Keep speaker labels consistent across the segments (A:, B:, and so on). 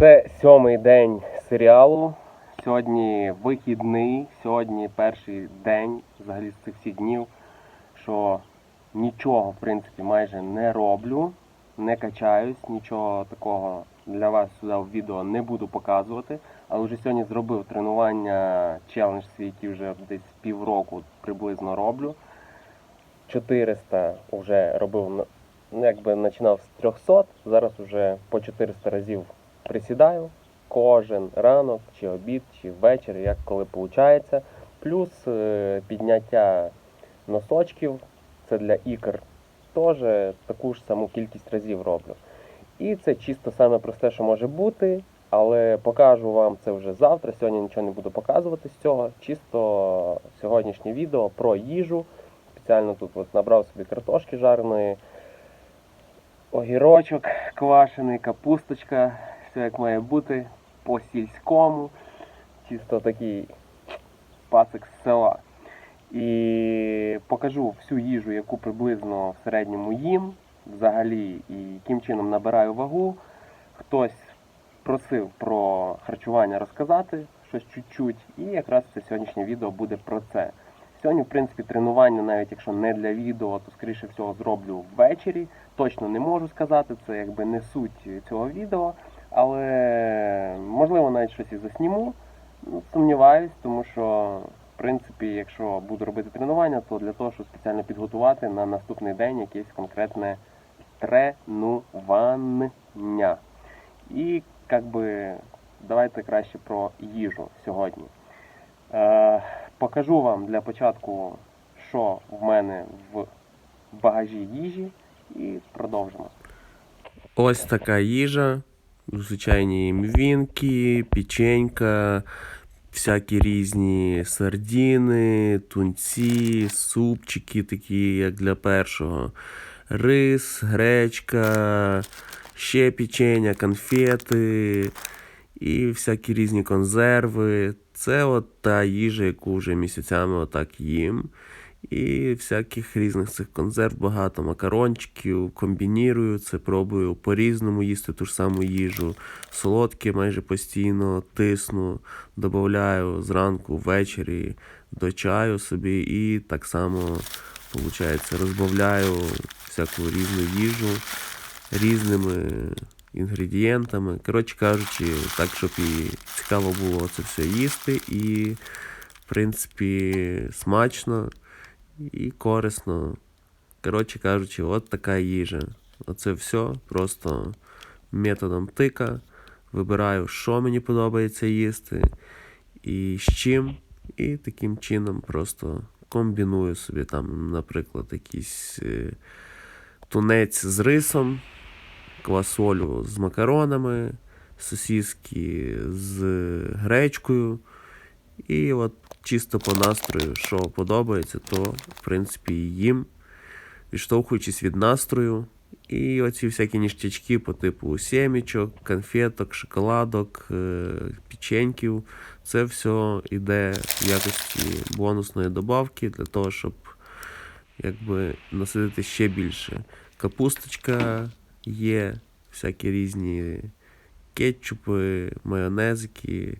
A: Це сьомий день серіалу. Сьогодні вихідний, сьогодні перший день взагалі з цих всіх днів, що нічого в принципі майже не роблю, не качаюсь, нічого такого для вас сюди в відео не буду показувати. Але вже сьогодні зробив тренування челендж свій, який вже десь півроку приблизно роблю. 400 вже робив, ну якби починав з 300, зараз вже по 400 разів присідаю кожен ранок, чи обід, чи ввечері, як коли виходить. Плюс е, підняття носочків, це для ікр, теж таку ж саму кількість разів роблю. І це чисто саме просте, що може бути, але покажу вам це вже завтра. Сьогодні нічого не буду показувати з цього. Чисто сьогоднішнє відео про їжу. Спеціально тут от набрав собі картошки жареної, огірочок квашений, капусточка, все як має бути, по сільському. Чисто такий пасик з села. І покажу всю їжу, яку приблизно в середньому їм, взагалі, і яким чином набираю вагу. Хтось просив про харчування розказати щось чуть-чуть, і якраз це сьогоднішнє відео буде про це. Сьогодні, в принципі, тренування, навіть якщо не для відео, то скоріше всього зроблю ввечері. Точно не можу сказати, це якби не суть цього відео, але можливо навіть щось і засніму. Ну, сумніваюсь, тому що, в принципі, якщо буду робити тренування, то для того, щоб спеціально підготувати на наступний день якесь конкретне тренування. І як би, давайте краще про їжу сьогодні. Е, покажу вам для початку, що в мене в багажі їжі, і продовжимо.
B: Ось така їжа. Звичайні мівінки, печенька, всякі різні сардіни, тунці, супчики, такі, як для першого. Рис, гречка, ще печення, конфети і всякі різні консерви. Це от та їжа, яку вже місяцями отак їм. І всяких різних цих консерв багато, макарончиків, комбінірую це, пробую по-різному їсти ту ж саму їжу. Солодке майже постійно тисну, додаю зранку, ввечері до чаю собі і так само, виходить, розбавляю всяку різну їжу різними інгредієнтами. Коротше кажучи, так, щоб і цікаво було це все їсти, і, в принципі, смачно і корисно. Коротше кажучи, от така їжа. Оце все просто методом тика. Вибираю, що мені подобається їсти і з чим. І таким чином просто комбіную собі там, наприклад, якийсь е, тунець з рисом, квасолю з макаронами, сосиски з гречкою. І от чисто по настрою, що подобається, то в принципі їм, відштовхуючись від настрою. І оці всякі ніштячки по типу сімічок, конфеток, шоколадок, е, печеньків. Це все йде в якості бонусної добавки для того, щоб якби насидити ще більше. Капусточка є, всякі різні кетчупи, майонезики,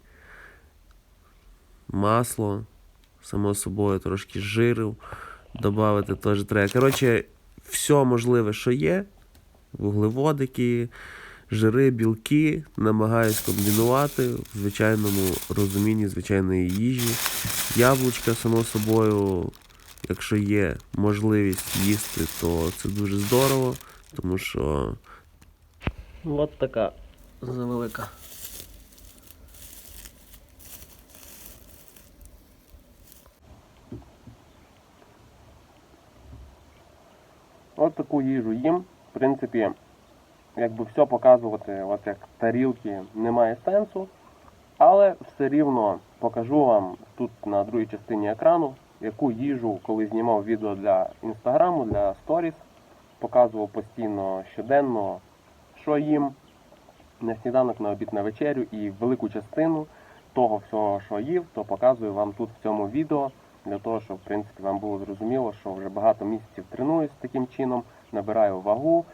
B: масло, само собою, трошки жиру додати теж треба. Коротше, все можливе, що є, вуглеводики, жири, білки, намагаюсь комбінувати в звичайному розумінні звичайної їжі. Яблучка, само собою, якщо є можливість їсти, то це дуже здорово, тому що
A: От така завелика. От таку їжу їм. В принципі, якби все показувати, от як тарілки, немає сенсу. Але все рівно покажу вам тут на другій частині екрану, яку їжу, коли знімав відео для інстаграму, для сторіс, показував постійно щоденно, що їм на сніданок, на обід, на вечерю і велику частину того всього, що їв, то показую вам тут в цьому відео, для того, щоб в принципі вам було зрозуміло, що вже багато місяців тренуюсь таким чином, набираю вагу.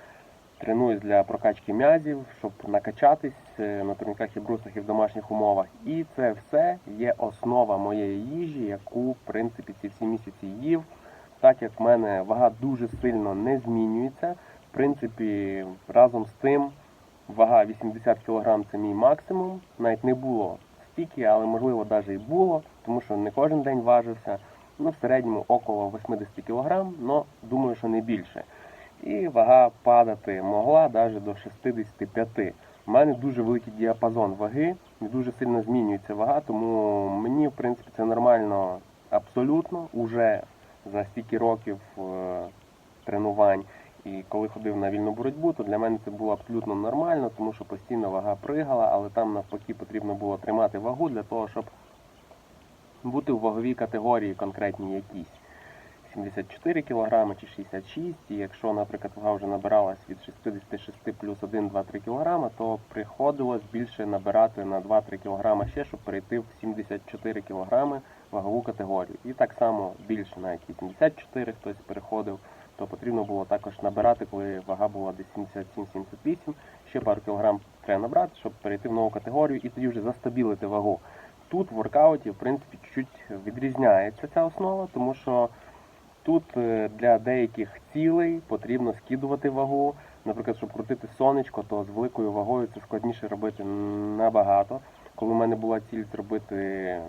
A: тренуюсь для прокачки м'язів, щоб накачатись е, на турніках і брусах і в домашніх умовах. І це все є основа моєї їжі, яку в принципі ці всі місяці їв. Так як в мене вага дуже сильно не змінюється. В принципі, разом з тим, вага 80 кг це мій максимум. Навіть не було стільки, але можливо навіть і було, тому що не кожен день важився. Ну, в середньому около 80 кг, але думаю, що не більше. І вага падати могла навіть до 65. У мене дуже великий діапазон ваги, і дуже сильно змінюється вага, тому мені, в принципі, це нормально абсолютно уже за стільки років е, тренувань. І коли ходив на вільну боротьбу, то для мене це було абсолютно нормально, тому що постійно вага пригала, але там навпаки потрібно було тримати вагу для того, щоб бути в ваговій категорії конкретній якійсь. 74 кг чи 66, і якщо, наприклад, вага вже набиралась від 66 плюс 1-2-3 кг, то приходилось більше набирати на 2-3 кг ще, щоб перейти в 74 кг вагову категорію. І так само більше, навіть 84 хтось переходив, то потрібно було також набирати, коли вага була десь 77-78, ще пару кілограм треба набрати, щоб перейти в нову категорію і тоді вже застабілити вагу. Тут в воркауті, в принципі, чуть-чуть відрізняється ця основа, тому що тут е, для деяких цілей потрібно скидувати вагу. Наприклад, щоб крутити сонечко, то з великою вагою це складніше робити набагато. Коли в мене була ціль зробити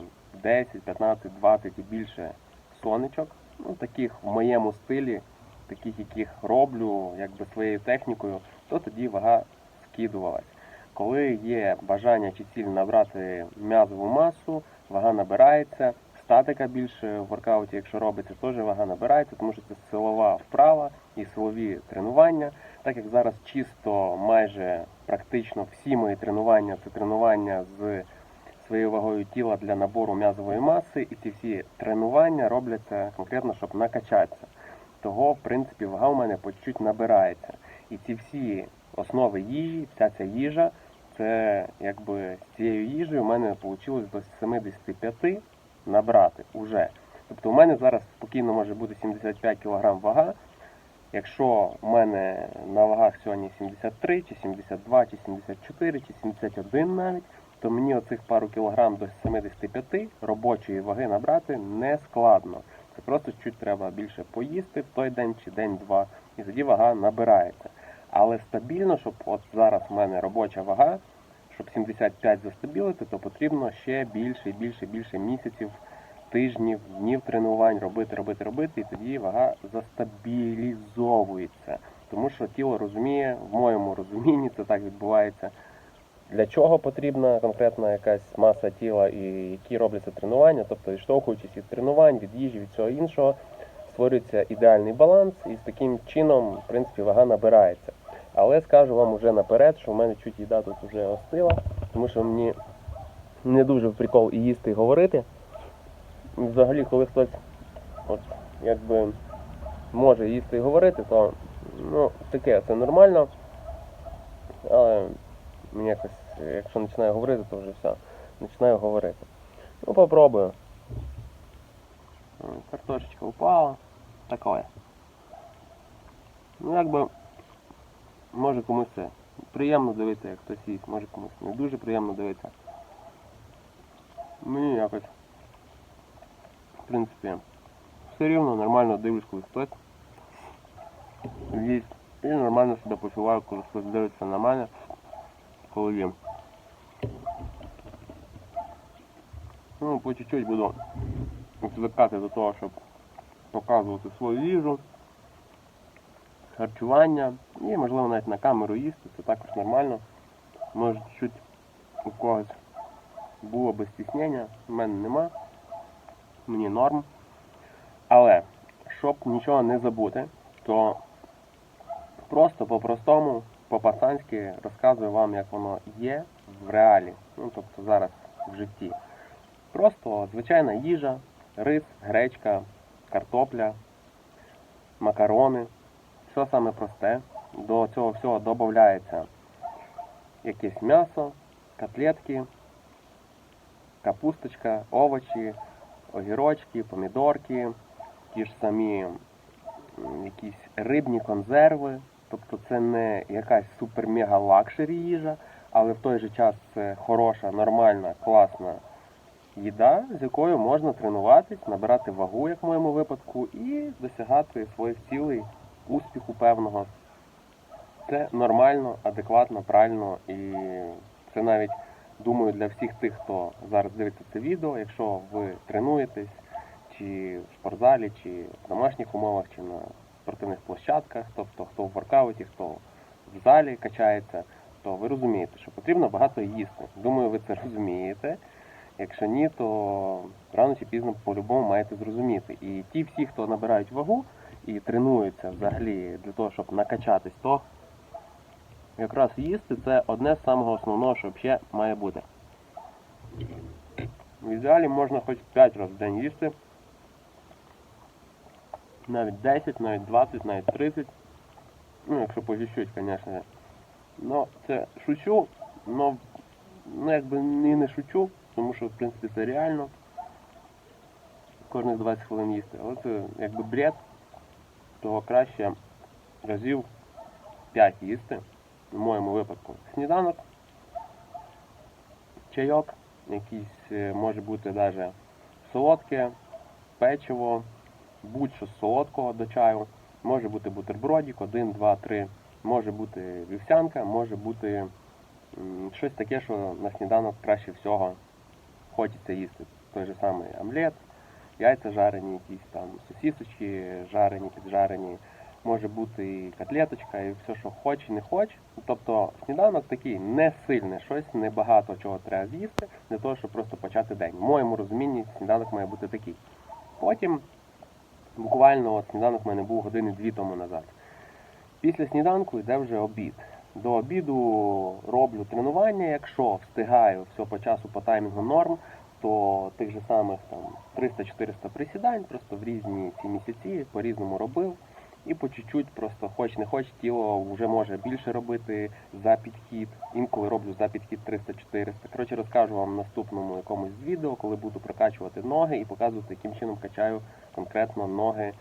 A: 10, 15, 20 і більше сонечок, ну таких в моєму стилі, таких, яких роблю якби своєю технікою, то тоді вага скидувалась. Коли є бажання чи ціль набрати м'язову масу, вага набирається, статика більше в воркауті, якщо робиться, теж вага набирається, тому що це силова вправа і силові тренування. Так як зараз чисто майже практично всі мої тренування це тренування з своєю вагою тіла для набору м'язової маси, і ці всі тренування робляться конкретно, щоб накачатися. Того, в принципі, вага у мене по чуть набирається. І ці всі основи їжі, вся ця їжа, це якби з цією їжею у мене вийшло до 75 набрати уже. Тобто у мене зараз спокійно може бути 75 кг вага. Якщо у мене на вагах сьогодні 73, чи 72, чи 74, чи 71 навіть, то мені оцих пару кілограм до 75 робочої ваги набрати не складно. Це просто чуть треба більше поїсти в той день чи день-два, і тоді вага набирається. Але стабільно, щоб от зараз в мене робоча вага, щоб 75 застабілити, то потрібно ще більше і більше більше місяців, тижнів, днів тренувань робити, робити, робити, і тоді вага застабілізовується. Тому що тіло розуміє, в моєму розумінні це так відбувається. Для чого потрібна конкретна якась маса тіла і які робляться тренування, тобто відштовхуючись від тренувань, від їжі, від всього іншого, створюється ідеальний баланс, і з таким чином, в принципі, вага набирається. Але скажу вам уже наперед, що в мене чуть їда тут вже остила, тому що мені не дуже в прикол і їсти і говорити. Взагалі, коли хтось от, якби може їсти і говорити, то ну, таке це нормально. Але мені якось, якщо починаю говорити, то вже все. Починаю говорити. Ну, попробую. Картошечка упала. Такое. Ну, якби, може комусь це приємно дивитися, як хтось їсть, може комусь не дуже приємно дивитися. Мені якось, в принципі, все рівно нормально дивлюсь, коли хтось їсть. І нормально себе почуваю, коли хтось дивиться на мене, коли їм. Ну, по чуть-чуть буду звикати до того, щоб показувати свою їжу, харчування і, можливо, навіть на камеру їсти, це також нормально. Може, чуть у когось було би стіснення, в мене нема, мені норм. Але, щоб нічого не забути, то просто по-простому, по-пацанськи розказую вам, як воно є в реалі, ну тобто зараз в житті. Просто звичайна їжа, рис, гречка, картопля, макарони. Все саме просте. До цього всього додається якесь м'ясо, котлетки, капусточка, овочі, огірочки, помідорки, ті ж самі якісь рибні консерви, Тобто це не якась супер-мега лакшері їжа, але в той же час це хороша, нормальна, класна їда, з якою можна тренуватись, набирати вагу, як в моєму випадку, і досягати своїх цілей, успіху певного. Це нормально, адекватно, правильно і це навіть думаю для всіх тих, хто зараз дивиться це відео, якщо ви тренуєтесь чи в спортзалі, чи в домашніх умовах, чи на спортивних площадках, тобто хто в воркауті, хто в залі качається, то ви розумієте, що потрібно багато їсти. Думаю, ви це розумієте. Якщо ні, то рано чи пізно по-любому маєте зрозуміти. І ті всі, хто набирають вагу і тренуються взагалі для того, щоб накачатись, то якраз їсти це одне з самого основного, що взагалі має бути. В ідеалі можна хоч 5 разів в день їсти. Навіть 10, навіть 20, навіть 30. Ну, якщо по чуть-чуть, звісно. Ну, це шучу, но ну, якби і не шучу, тому що в принципі це реально. Кожних 20 хвилин їсти. Але це якби бред, того краще разів 5 їсти, в моєму випадку. Сніданок, чайок, якийсь е, може бути навіть солодке, печиво, будь-що солодкого до чаю. Може бути бутербродик, 1, 2, 3. Може бути вівсянка, може бути щось таке, що на сніданок краще всього хочеться їсти. Той же самий омлет, яйця жарені, якісь там сосісочки жарені, піджарені. Може бути і котлеточка, і все, що хоч, не хоч. Тобто сніданок такий не сильний, щось небагато чого треба з'їсти для того, щоб просто почати день. В моєму розумінні сніданок має бути такий. Потім буквально от сніданок в мене був години дві тому назад. Після сніданку йде вже обід. До обіду роблю тренування, якщо встигаю все по часу, по таймінгу норм, то тих же самих там 300-400 присідань, просто в різні ці місяці по-різному робив. І по чуть-чуть, просто хоч не хоч, тіло вже може більше робити за підхід. Інколи роблю за підхід 300-400. Коротше, розкажу вам в наступному якомусь відео, коли буду прокачувати ноги і показувати, яким чином качаю конкретно ноги,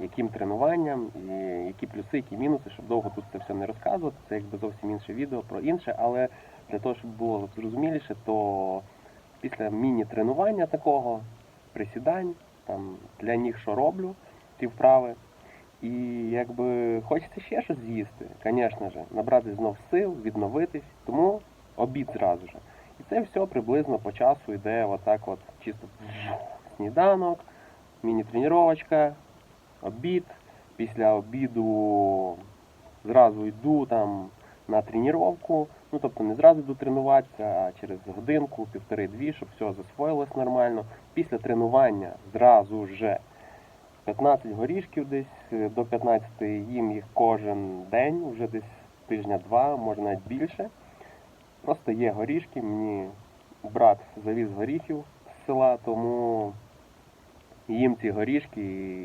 A: яким тренуванням, і які плюси, які мінуси, щоб довго тут це все не розказувати. Це якби зовсім інше відео про інше, але для того, щоб було зрозуміліше, то після міні-тренування такого, присідань, там для ніг що роблю, ці вправи. І якби хочеться ще щось з'їсти, звісно ж, набрати знов сил, відновитись, тому обід зразу ж. І це все приблизно по часу йде отак от чисто сніданок, міні-тренувачка, обід. Після обіду зразу йду там на тренування. Ну тобто не зразу йду тренуватися, а через годинку, півтори-дві, щоб все засвоїлось нормально. Після тренування зразу же 15 горішків десь е, до 15 їм їх кожен день, вже десь тижня-два, може навіть більше. Просто є горішки, мені брат завіз горіхів з села, тому їм ці горішки,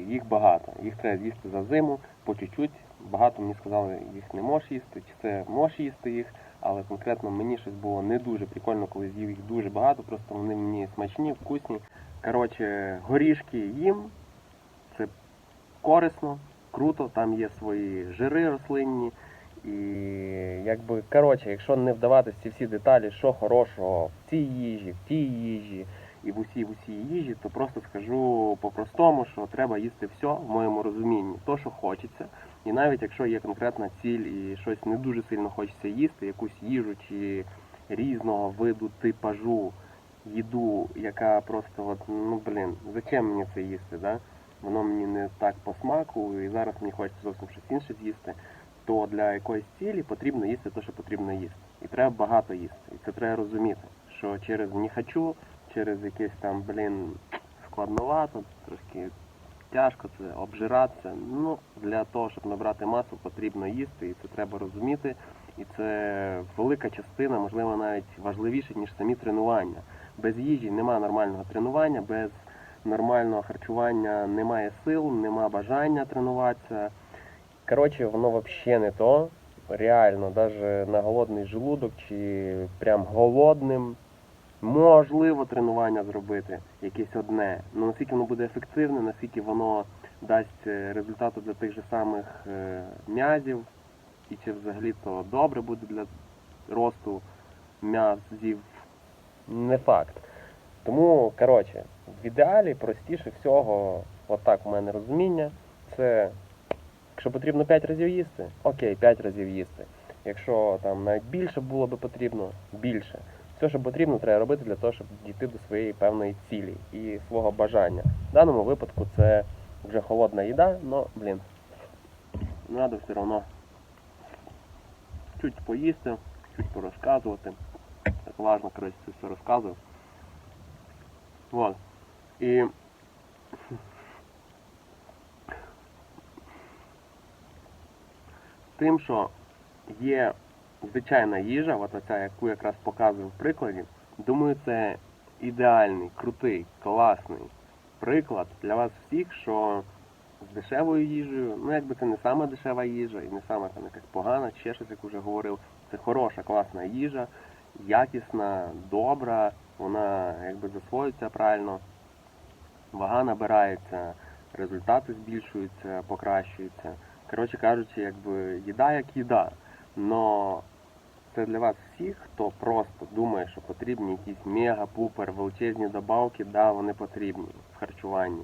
A: їх багато. Їх треба з'їсти за зиму, по чуть-чуть. Багато мені сказали, їх не можеш їсти, чи це можеш їсти їх, але конкретно мені щось було не дуже прикольно, коли з'їв їх дуже багато, просто вони мені смачні, вкусні. Коротше, горішки їм, це корисно, круто, там є свої жири рослинні. І якби коротше, якщо не вдаватися ці всі деталі, що хорошого в цій їжі, в тій їжі і в усій в усій їжі, то просто скажу по-простому, що треба їсти все в моєму розумінні, то, що хочеться. І навіть якщо є конкретна ціль і щось не дуже сильно хочеться їсти, якусь їжу чи різного виду типажу їду, яка просто от, ну блін, зачем мені це їсти, да? воно мені не так по смаку, і зараз мені хочеться зовсім щось інше з'їсти, то для якоїсь цілі потрібно їсти те, що потрібно їсти. І треба багато їсти. І це треба розуміти, що через не хочу, через якесь там, блін, складновато, трошки тяжко це обжиратися. Ну, для того, щоб набрати масу, потрібно їсти, і це треба розуміти. І це велика частина, можливо, навіть важливіше, ніж самі тренування. Без їжі немає нормального тренування, без нормального харчування немає сил, нема бажання тренуватися. Коротше, воно взагалі не то. Реально, навіть на голодний желудок чи прям голодним можливо тренування зробити якесь одне. Ну наскільки воно буде ефективне, наскільки воно дасть е, результату для тих же самих е, м'язів, і чи взагалі то добре буде для росту м'язів. Не факт. Тому, коротше, в ідеалі простіше всього, отак у мене розуміння, це якщо потрібно 5 разів їсти, окей, 5 разів їсти. Якщо там навіть більше було би потрібно, більше. Все, що потрібно, треба робити для того, щоб дійти до своєї певної цілі і свого бажання. В даному випадку це вже холодна їда, але, блін, треба все одно чуть поїсти, чуть порозказувати. Так важно, коротше, це все розказую. Вот. І тим, що є звичайна їжа, от оця, яку якраз показую в прикладі, думаю, це ідеальний, крутий, класний приклад для вас всіх, що з дешевою їжею, ну якби це не сама дешева їжа і не сама там якась погана, ще щось, як вже говорив, це хороша, класна їжа, якісна, добра, вона якби засвоюється правильно, вага набирається, результати збільшуються, покращуються. Коротше кажучи, якби їда як їда. Но це для вас всіх, хто просто думає, що потрібні якісь мега-пупер, величезні добавки, да, вони потрібні в харчуванні.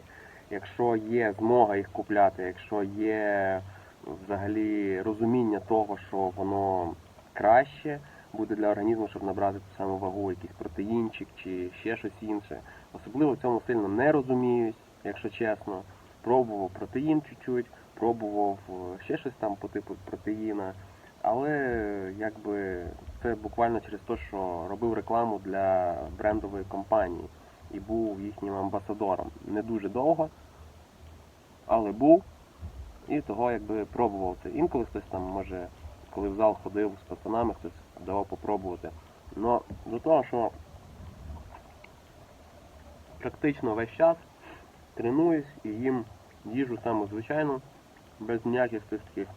A: Якщо є змога їх купляти, якщо є взагалі розуміння того, що воно краще буде для організму, щоб набрати ту саму вагу, якийсь протеїнчик чи ще щось інше. Особливо цьому сильно не розуміюсь, якщо чесно. Пробував протеїн чуть-чуть, пробував е, ще щось там по типу протеїна. Але якби це буквально через те, що робив рекламу для брендової компанії і був їхнім амбасадором. Не дуже довго, але був. І того якби пробував це. Інколи хтось там може, коли в зал ходив з пацанами, хтось давав попробувати. Но до того, що практично весь час тренуюсь і їм їжу саму звичайну, без ніяких цих таких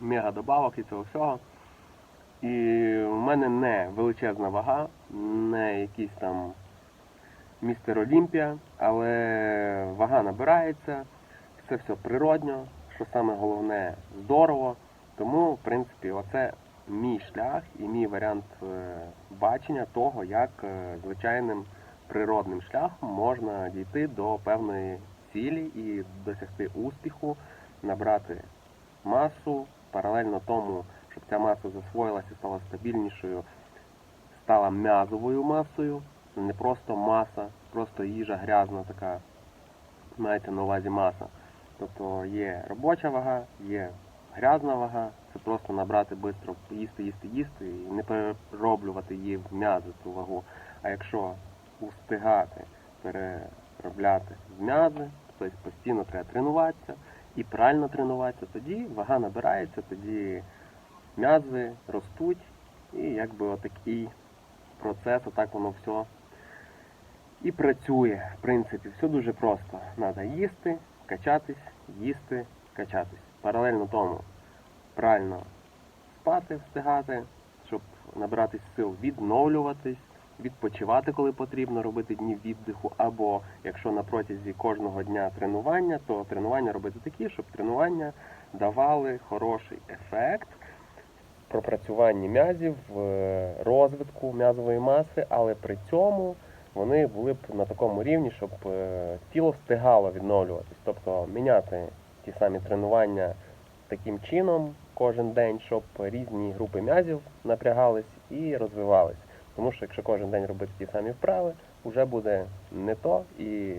A: мега добавок і цього всього. І в мене не величезна вага, не якийсь там містер Олімпія, але вага набирається, це все природньо, що саме головне здорово. Тому, в принципі, оце мій шлях і мій варіант е, бачення того, як е, звичайним природним шляхом можна дійти до певної цілі і досягти успіху, набрати масу, паралельно тому, щоб ця маса засвоїлася стала стабільнішою, стала м'язовою масою. Не просто маса, просто їжа грязна така, мається на увазі маса. Тобто є робоча вага, є грязна вага, це просто набрати швидко, їсти, їсти, їсти і не перероблювати її в м'язи цю вагу. А якщо устигати переробляти в м'язи, тобто постійно треба тренуватися і правильно тренуватися, тоді вага набирається, тоді м'язи ростуть, і якби отакий процес, отак воно все і працює. В принципі, все дуже просто. Треба їсти, качатись, їсти, качатись. Паралельно тому правильно спати, встигати, щоб набиратись сил, відновлюватись, відпочивати, коли потрібно, робити дні віддиху, або якщо на протязі кожного дня тренування, то тренування робити такі, щоб тренування давали хороший ефект пропрацюванні м'язів, розвитку м'язової маси, але при цьому вони були б на такому рівні, щоб е, тіло встигало відновлюватись. Тобто міняти ті самі тренування таким чином кожен день, щоб різні групи м'язів напрягались і розвивались. Тому що якщо кожен день робити ті самі вправи, вже буде не то і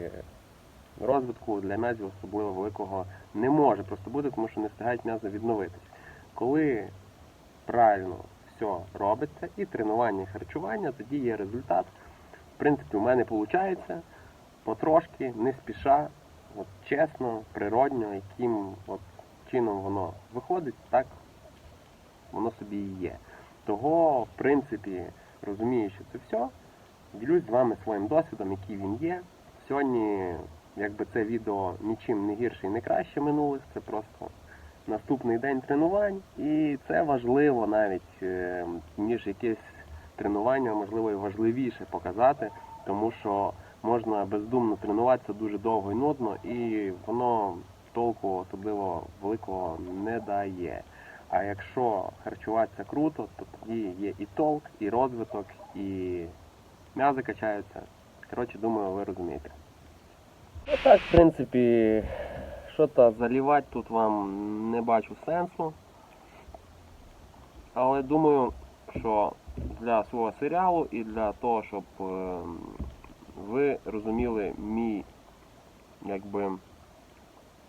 A: розвитку для м'язів особливо великого не може просто бути, тому що не встигають м'язи відновитись. Коли правильно все робиться, і тренування, і харчування, тоді є результат. В принципі, у мене виходить потрошки, не спіша, от чесно, природньо, яким от чином воно виходить, так воно собі і є. Того, в принципі, розуміючи це все, ділюсь з вами своїм досвідом, який він є. Сьогодні, якби це відео нічим не гірше і не краще минулось, це просто наступний день тренувань, і це важливо навіть, е, ніж якесь тренування, можливо, і важливіше показати, тому що можна бездумно тренуватися дуже довго і нудно, і воно толку особливо великого не дає. А якщо харчуватися круто, то тоді є і толк, і розвиток, і м'язи качаються. Коротше, думаю, ви розумієте. Ну так, в принципі, що то залівати тут вам не бачу сенсу. Але думаю, що для свого серіалу і для того, щоб е, ви розуміли мій якби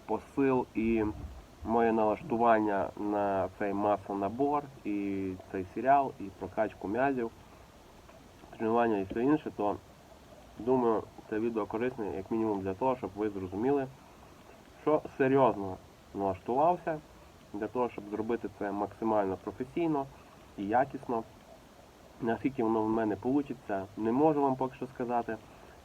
A: посил і моє налаштування на цей масонабор і цей серіал, і прокачку м'язів, тренування і все інше, то думаю, це відео корисне як мінімум для того, щоб ви зрозуміли, що серйозно налаштувався для того, щоб зробити це максимально професійно і якісно. Наскільки воно в мене вийде, не можу вам поки що сказати.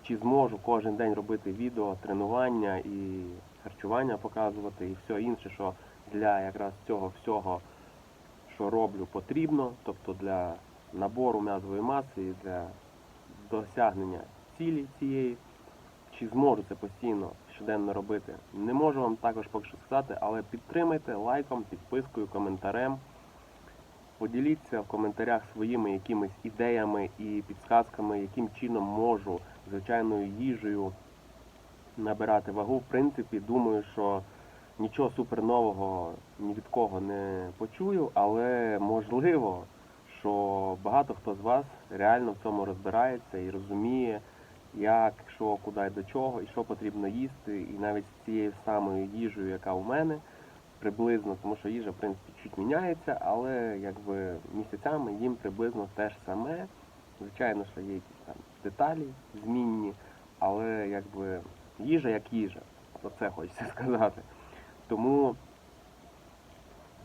A: Чи зможу кожен день робити відео, тренування і харчування показувати, і все інше, що для якраз цього всього, що роблю, потрібно, тобто для набору м'язової маси і для досягнення цілі цієї. Чи зможу це постійно щоденно робити? Не можу вам також поки що сказати, але підтримайте лайком, підпискою, коментарем. Поділіться в коментарях своїми якимись ідеями і підсказками, яким чином можу звичайною їжею набирати вагу. В принципі, думаю, що нічого супернового ні від кого не почую, але можливо, що багато хто з вас реально в цьому розбирається і розуміє, як, що, куди до чого, і що потрібно їсти, і навіть з цією самою їжею, яка у мене, приблизно, тому що їжа, в принципі, чуть міняється, але якби місяцями їм приблизно те ж саме. Звичайно, що є якісь там деталі змінні, але якби їжа як їжа. Оце хочеться сказати. Тому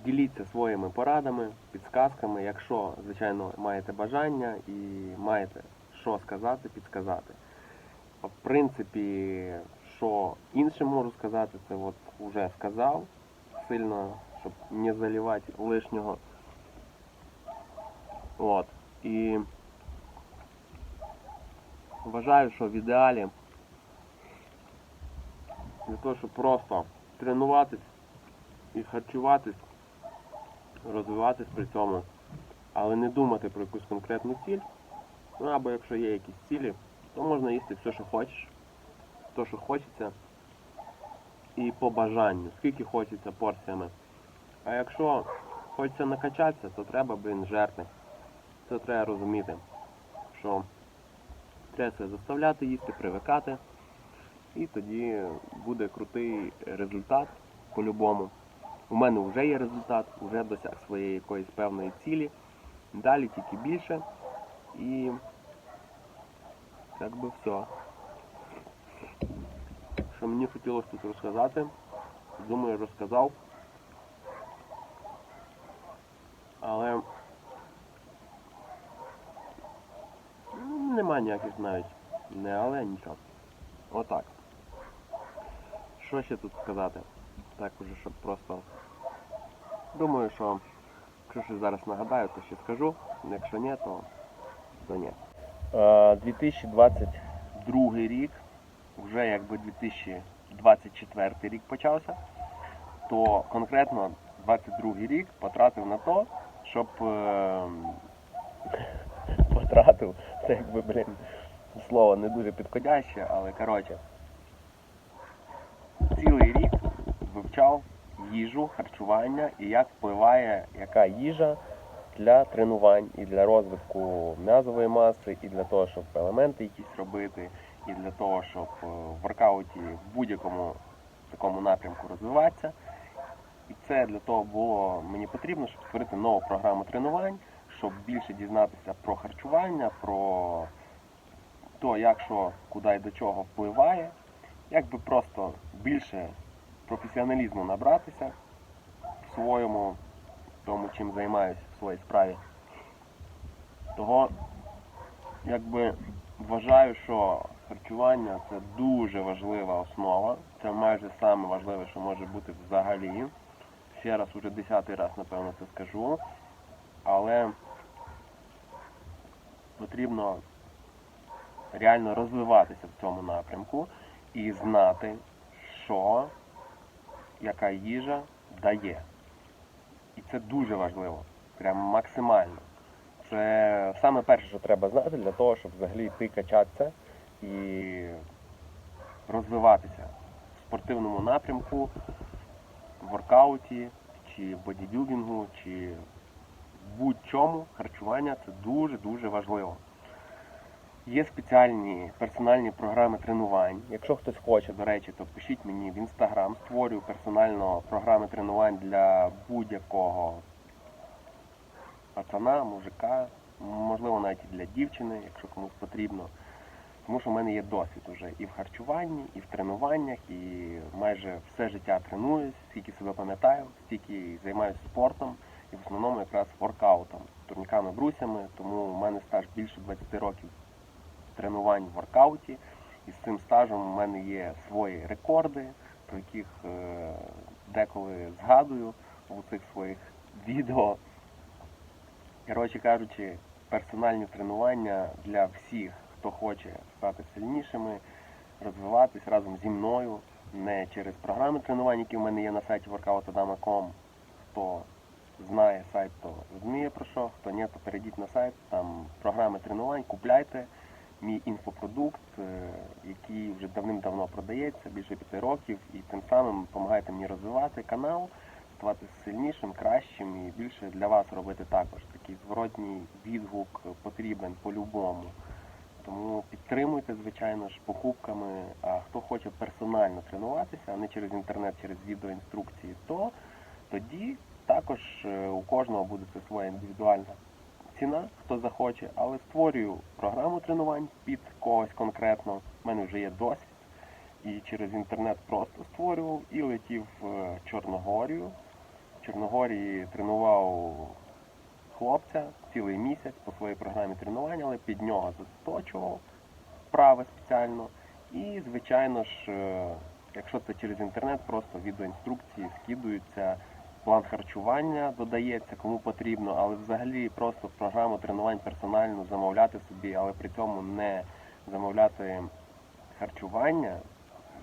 A: діліться своїми порадами, підсказками, якщо, звичайно, маєте бажання і маєте що сказати, підсказати. В принципі, що інше можу сказати, це от вже сказав, сильно, щоб не заливати лишнього. От. І вважаю, що в ідеалі для того, щоб просто тренуватись і харчуватись, розвиватись при цьому, але не думати про якусь конкретну ціль. Ну або якщо є якісь цілі, то можна їсти все, що хочеш, то, що хочеться, і по бажанню, скільки хочеться порціями. А якщо хочеться накачатися, то треба, блін, жерти. Це треба розуміти, що треба себе заставляти їсти, привикати, і тоді буде крутий результат по-любому. У мене вже є результат, вже досяг своєї якоїсь певної цілі. Далі тільки більше. І як би все. Що мені хотілося тут розказати, думаю, розказав. Але ну, нема ніяких навіть не але нічого. Отак. Що ще тут сказати? Так уже, щоб просто. Думаю, що якщо щось зараз нагадаю, то ще скажу. Якщо ні, то, то ні. 2022 рік, вже якби 2024 рік почався, то конкретно 22 рік потратив на то, щоб е, потратив, це якби, блін, слово не дуже підходяще, але коротше, цілий рік вивчав їжу, харчування і як впливає яка їжа для тренувань і для розвитку м'язової маси, і для того, щоб елементи якісь робити, і для того, щоб е, в воркауті в будь-якому такому напрямку розвиватися. І це для того було мені потрібно, щоб створити нову програму тренувань, щоб більше дізнатися про харчування, про то, як що, куди і до чого впливає, як би просто більше професіоналізму набратися в своєму тому, чим займаюся в своїй справі. Того, якби вважаю, що харчування це дуже важлива основа. Це майже саме важливе, що може бути взагалі. Ще раз, уже десятий раз, напевно, це скажу. Але потрібно реально розвиватися в цьому напрямку і знати, що яка їжа дає. І це дуже важливо. Прям максимально. Це саме перше, що треба знати для того, щоб взагалі йти качатися і розвиватися в спортивному напрямку, в воркауті, чи бодібілдингу, чи в будь-чому харчування це дуже-дуже важливо. Є спеціальні персональні програми тренувань. Якщо хтось хоче, до речі, то пишіть мені в інстаграм, створюю персонально програми тренувань для будь-якого пацана, мужика, можливо, навіть і для дівчини, якщо комусь потрібно. Тому що в мене є досвід уже і в харчуванні, і в тренуваннях, і майже все життя тренуюсь, скільки себе пам'ятаю, стільки займаюся спортом і в основному якраз воркаутом, турніками, брусями, тому в мене стаж більше 20 років тренувань в воркауті. І з цим стажем у мене є свої рекорди, про яких е, деколи згадую у цих своїх відео. Коротше кажучи, персональні тренування для всіх, хто хоче стати сильнішими, розвиватись разом зі мною, не через програми тренувань, які в мене є на сайті workoutadama.com. Хто знає сайт, то розуміє про що, хто ні, то перейдіть на сайт, там програми тренувань, купляйте мій інфопродукт, е, який вже давним-давно продається, більше п'яти років, і тим самим допомагаєте мені розвивати канал, ставати сильнішим, кращим і більше для вас робити також. Такий зворотній відгук потрібен по-любому. Тому підтримуйте, звичайно ж, покупками. А хто хоче персонально тренуватися, а не через інтернет, через відеоінструкції, то тоді також е, у кожного буде це своя індивідуальна ціна, хто захоче, але створюю програму тренувань під когось конкретно. У мене вже є досвід. І через інтернет просто створював і летів в Чорногорію. В Чорногорії тренував хлопця цілий місяць по своїй програмі тренувань, але під нього заточував вправи спеціально. І, звичайно ж, е, якщо це через інтернет, просто відеоінструкції скидуються, план харчування додається, кому потрібно, але взагалі просто програму тренувань персональну замовляти собі, але при цьому не замовляти харчування,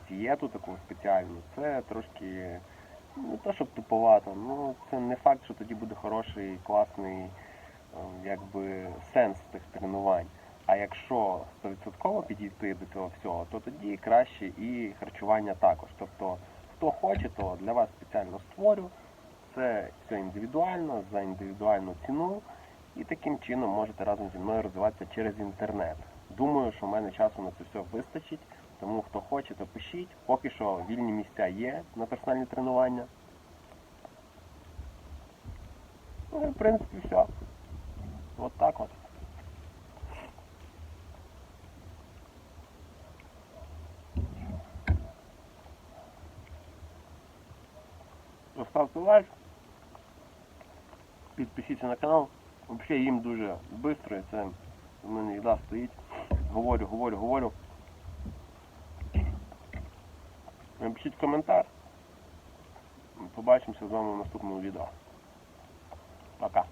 A: дієту таку спеціальну, це трошки не то, щоб туповато, ну це не факт, що тоді буде хороший, класний е, якби сенс тих тренувань. А якщо 100% підійти до цього всього, то тоді краще і харчування також. Тобто, хто хоче, то для вас спеціально створю. Це все індивідуально, за індивідуальну ціну. І таким чином можете разом зі мною розвиватися через інтернет. Думаю, що в мене часу на це все вистачить. Тому хто хоче, то пишіть. Поки що вільні місця є на персональні тренування. Ну і в принципі все. От так от. Поставте лайк. Підпишіться на канал. Взагалі їм дуже швидко, це в мене їда стоїть. Говорю, говорю, говорю. Напишіть коментар. Побачимося з вами в наступному відео. Пока.